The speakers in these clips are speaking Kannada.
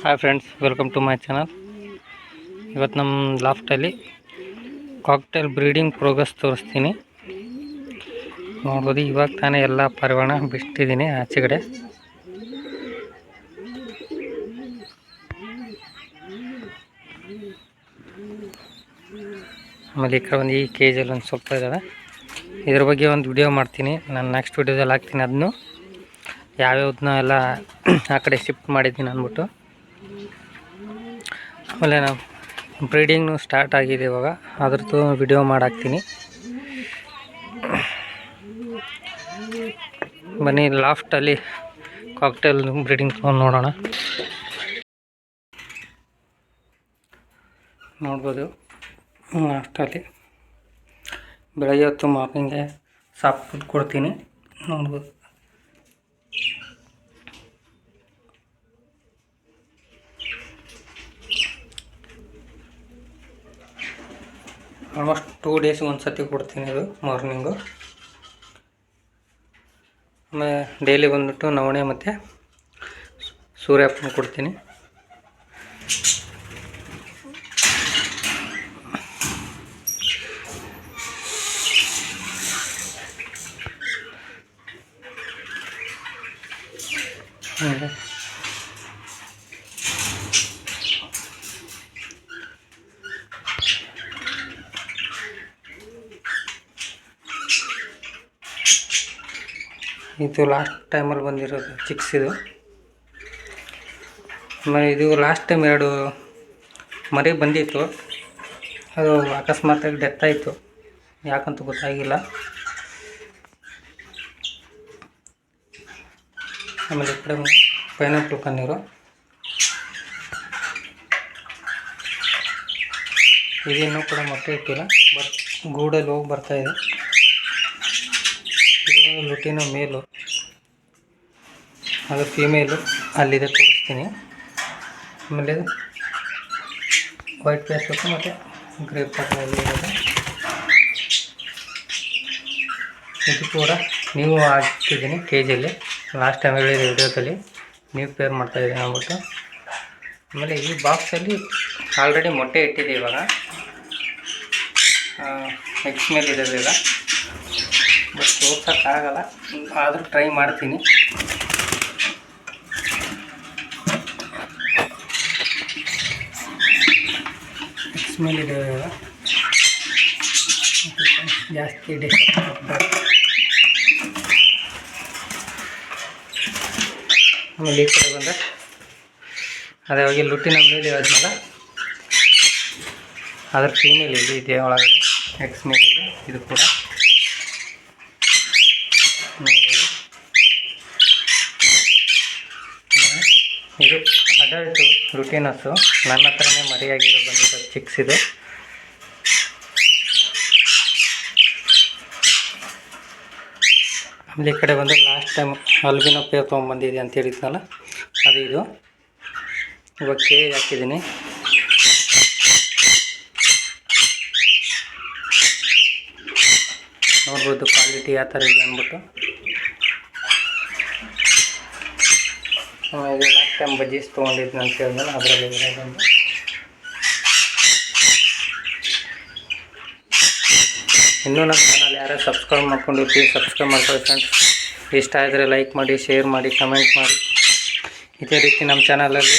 Hi friends welcome to my channel ಇವತ್ತು ನಮ್ಮ ಲಾಫ್ಟಲ್ಲಿ ಕಾಕ್ಟೈಲ್ ಬ್ರೀಡಿಂಗ್ ಪ್ರೋಗ್ರೆಸ್ ತೋರಿಸ್ತೀನಿ. ನೋಡ್ಬೋದು, ಇವಾಗ ತಾನೇ ಎಲ್ಲ ಪರಿವಾಣ ಬಿಟ್ಟಿದ್ದೀನಿ ಆಚೆಗಡೆ. ಆಮೇಲೆ ಈ ಕಡೆ ಒಂದು ಈ ಕೇಜಲ್ಲಿ ಒಂದು ಸ್ವಲ್ಪ ಇದ್ದಾವೆ ಇದ್ರ ಬಗ್ಗೆ ಒಂದು ವಿಡಿಯೋ ಮಾಡ್ತೀನಿ. ನಾನು ನೆಕ್ಸ್ಟ್ ವಿಡಿಯೋದಲ್ಲಿ ಹಾಕ್ತೀನಿ ಅದನ್ನು. ಯಾವ್ಯಾವ್ದನ್ನ ಎಲ್ಲ ಆ ಕಡೆ ಶಿಫ್ಟ್ ಮಾಡಿದ್ದೀನಿ ಅಂದ್ಬಿಟ್ಟು. ಆಮೇಲೆ ನಾವು ಬ್ರೀಡಿಂಗ್ನು ಸ್ಟಾರ್ಟ್ ಆಗಿದೆ ಇವಾಗ. ಅದ್ರದ್ದು ವಿಡಿಯೋ ಮಾಡಾಕ್ತೀನಿ. ಬನ್ನಿ ಲಾಫ್ಟಲ್ಲಿ ಕಾಕ್ಟೇಲ್ ಬ್ರೀಡಿಂಗ್ ತೊಗೊಂಡು ನೋಡೋಣ. ನೋಡ್ಬೋದು. ಲಾಫ್ಟಲ್ಲಿ ಬೆಳಗ್ಗೆ ಹೊತ್ತು ಮಾರ್ನಿಂಗೆ ಸಾಫ್ಟ್ ಫುಡ್ ಕೊಡ್ತೀನಿ. ನೋಡ್ಬೋದು. ಆಲ್ಮೋಸ್ಟ್ ಟೂ ಡೇಸ್ ಒಂದು ಸತಿ ಕೊಡ್ತೀನಿ ಇದು ಮಾರ್ನಿಂಗು ಆಮೇಲೆ ಡೈಲಿ ಬಂದುಬಿಟ್ಟು ನವಣೆ ಮತ್ತು ಸೂರ್ಯಪ್ಪನ ಕೊಡ್ತೀನಿ. ಆಮೇಲೆ ಇದು ಲಾಸ್ಟ್ ಟೈಮಲ್ಲಿ ಬಂದಿರೋದು ಚಿಕ್ಸ್ ಇದು. ಆಮೇಲೆ ಇದು ಲಾಸ್ಟ್ ಟೈಮ್ ಎರಡು ಮರಿ ಬಂದಿತ್ತು. ಅದು ಅಕಸ್ಮಾತಾಗಿ ಡೆತ್ ಆಯಿತು. ಯಾಕಂತ ಗೊತ್ತಾಗಿಲ್ಲ. ಆಮೇಲೆ ಈ ಕಡೆ ಪೈನಾಪಲ್ ಕಣ್ಣೀರು. ಇದೇನೂ ಕೂಡ ಮೊಟ್ಟೆ ಇಟ್ಟಿಲ್ಲ ಬಟ್ ಗೂಡಲ್ಲಿ ಹೋಗಿ ಬರ್ತಾಯಿದೆ ಲುಟಿನ ಮೇಲು. ಅದು ಫೀಮೇಲು ಅಲ್ಲಿದೆ ತೋರಿಸ್ತೀನಿ. ಆಮೇಲೆ ವೈಟ್ ಪ್ಯಾಸ್ಬೇಕು ಮತ್ತು ಗ್ರೇ ಪಾಟ್ರಲ್ಲಿ ಇರೋದು. ಇದು ಕೂಡ ನೀವು ಹಾಕ್ತಿದ್ದೀನಿ ಕೆ ಜಿಯಲ್ಲಿ ಲಾಸ್ಟ್ ಟೈಮ್ ಹೇಳಿದ ವಿಡಿಯೋದಲ್ಲಿ ನೀವು ಪೇರ್ ಮಾಡ್ತಾಯಿದ್ದೀನಿ ಅಂದ್ಬಿಟ್ಟು. ಆಮೇಲೆ ಈ ಬಾಕ್ಸಲ್ಲಿ ಆಲ್ರೆಡಿ ಮೊಟ್ಟೆ ಇಟ್ಟಿದೆ ಇವಾಗ. ಎಕ್ಸ್ ಮೇಲೆ ಇದೆ ಈಗ ಬಟ್ ತೋರ್ಸೋಕ್ಕಾಗಲ್ಲ ಆದರೂ ಟ್ರೈ ಮಾಡ್ತೀನಿ. ಸ್ಮೆಲ್ ಮೇಲೆ ಇದೆ. ಜಾಸ್ತಿ ಆಮೇಲೆ ಈ ಕಡೆ ಅದೇ ಹೋಗಿ ಲುಟ್ಟಿನ ಮೇಲೆ ಆದ್ಮೇಲೆ ಅದ್ರ ಫೀಮೇಲ್ ಇದೆ ಒಳಗಡೆ? ಎಕ್ಸ್ ಮೇಲೆ ಇದೆ. ಇದು ಕೂಡ ನೋಡ್ಬೋದು ಆಮೇಲೆ ಇದು ಅಡಲ್ಟು ರುಟೀನಸ್ಸು ನನ್ನ ಹತ್ರನೇ ಮರಿಯಾಗಿರೋ ಬಂದಿರೋ ಚಿಕ್ಸ್ ಇದು. ಆಮೇಲೆ ಈ ಕಡೆ ಬಂದು ಲಾಸ್ಟ್ ಟೈಮ್ ಅಲ್ಬಿನೋ ಪೇರ್ ತೊಗೊಂಬಂದಿದೆ ಅಂತ ಹೇಳಿದ್ನಲ್ಲ, ಅದು ಇದು. ಇವಾಗ ಕೇ ಹಾಕಿದ್ದೀನಿ. ನೋಡ್ಬೋದು ಕ್ವಾಲಿಟಿ ಯಾವ ಥರ ಇದೆ ಅಂದ್ಬಿಟ್ಟು. ಇದು ಲಾಸ್ಟ್ ಟೈಮ್ ಬಜ್ಜೀಸ್ ತೊಗೊಂಡಿದ್ನ ಅಂತ ಅದರಲ್ಲಿ ಇನ್ನೂ ನಮ್ಮ ಚಾನಲ್ ಯಾರು ಸಬ್ಸ್ಕ್ರೈಬ್ ಮಾಡ್ಕೊಂಡು ಪ್ಲೀಸ್ ಸಬ್ಸ್ಕ್ರೈಬ್ ಮಾಡ್ಕೊಳ್ಳಿ ಫ್ರೆಂಡ್ಸ್ ಇಷ್ಟ ಆದರೆ ಲೈಕ್ ಮಾಡಿ ಶೇರ್ ಮಾಡಿ ಕಮೆಂಟ್ ಮಾಡಿ. ಇದೇ ರೀತಿ ನಮ್ಮ ಚಾನಲಲ್ಲಿ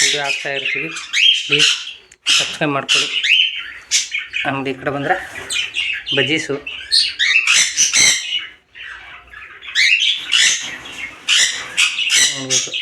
ವಿಡಿಯೋ ಹಾಕ್ತಾ ಇರ್ತೀವಿ. ಪ್ಲೀಸ್ ಸಬ್ಸ್ಕ್ರೈಬ್ ಮಾಡ್ಕೊಳ್ಳಿ. ಅಂಗಡಿ ಈ ಕಡೆ ಬಂದರೆ ಬಜ್ಜೀಸು ನೋಡ್ಬೋದು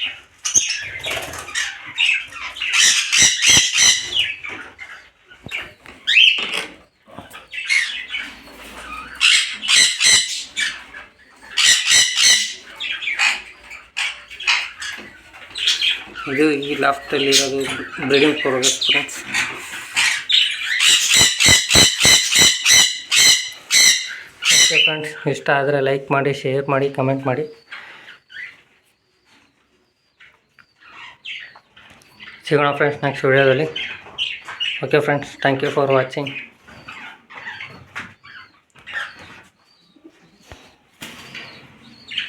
ಇದು ಈ ಲಾಫ್ಟಲ್ಲಿ ಇರೋದು breeding progress friends okay friends ಇಷ್ಟ ಆದರೆ ಲೈಕ್ ಮಾಡಿ ಶೇರ್ ಮಾಡಿ ಕಮೆಂಟ್ ಮಾಡಿ. ಸಿಗೋಣ ಫ್ರೆಂಡ್ಸ್ ನೆಕ್ಸ್ಟ್ ವಿಡಿಯೋದಲ್ಲಿ okay friends thank you for watching